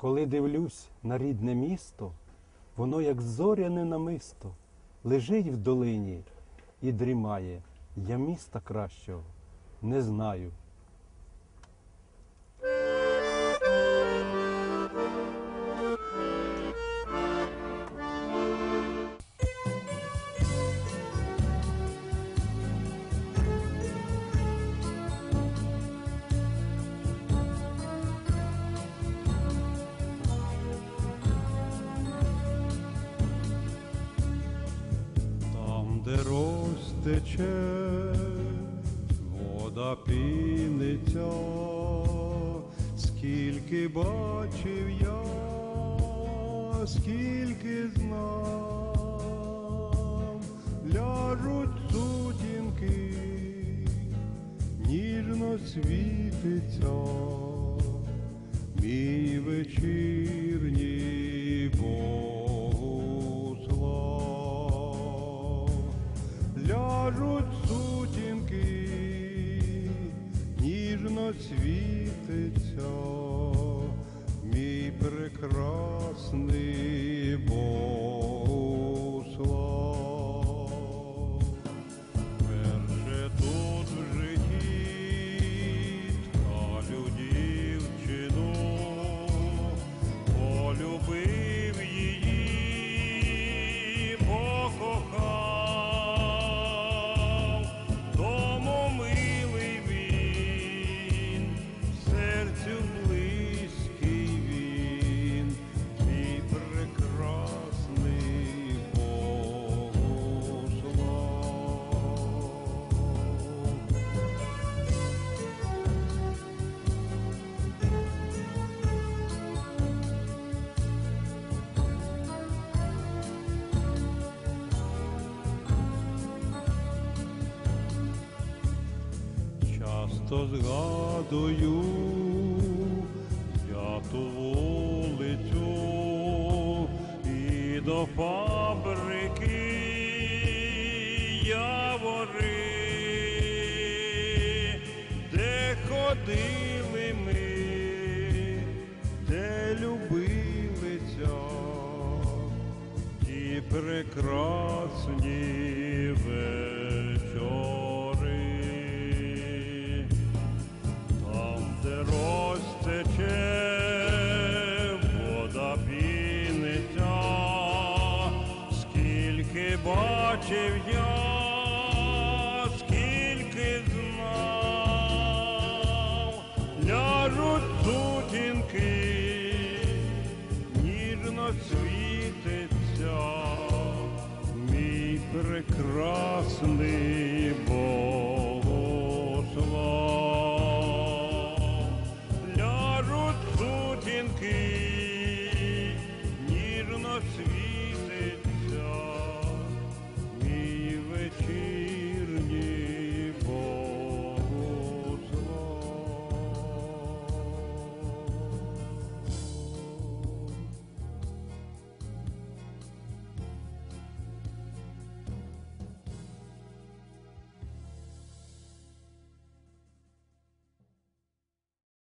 Коли дивлюсь на рідне місто, воно як зоряне намисто, лежить в долині і дрімає. Я міста кращого не знаю. Де розтече, вода піниться, скільки бачив я, скільки знав, ляжуть сутінки, ніжно світиться, мій вечірній Богу світиться, мій прекрасний Богослав. Часто згадую я ту вулицю і до фабрики явори, де ходили ми, де любилися ті прекрасні вечори, бачив я, скільки знав, ляжуть сутінки, ніжно світиться, мій прекрасний